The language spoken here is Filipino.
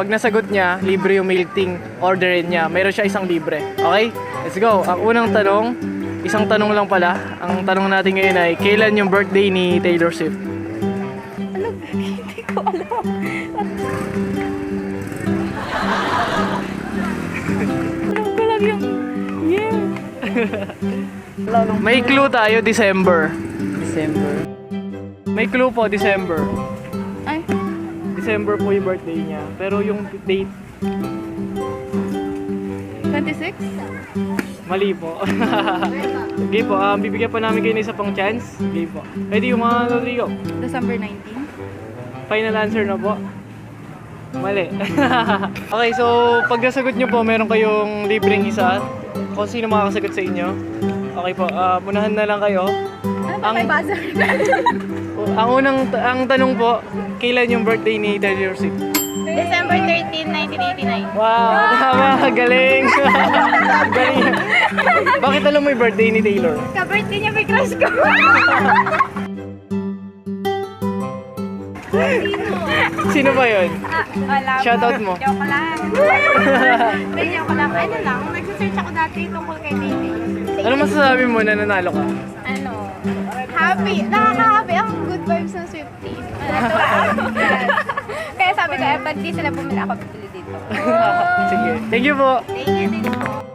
Pag nasagot niya, libre yung milk tea orderin niya. Meron siya isang libre. Okay? Let's go. Ang unang tanong, isang tanong lang pala. Ang tanong natin ngayon ay, kailan yung birthday ni Taylor Swift? Ano? Hindi ko alam. alam ko lang yung year. May clue tayo, December. December. May clue po, December. December po yung birthday niya. Pero yung date, 26? mali po. Sige po, um, bibigyan pa namin kayo ng isa pang chance. Sige po. Ready yung mga Rodrigo? December 19? Final answer na po. Mali. okay, so pag nasagot nyo po, meron kayong libreng isa. Kung sino makakasagot sa inyo. Okay po, ah, punahan na lang kayo. Ano Ang- ang... may buzzer? Ang unang, ang tanong po, kailan yung birthday ni Taylor Swift? December 13, 1989. Wow, tama, galing. galing. Bakit alam mo yung birthday ni Taylor? Ka-birthday niya may crush ko. Sino ba yun? Ah, wala. Shoutout mo. Joke lang. Hindi, joke lang. Ano lang, nagsisearch ako dati tungkol kay David. Ano masasabi mo na nanalo ka? Ano, happy. Nakaka-happy ang good vibes ng Swifties. Kaya sabi ko, eh, ba't di sila bumili ako dito? Sige. Thank you po. Thank you din po.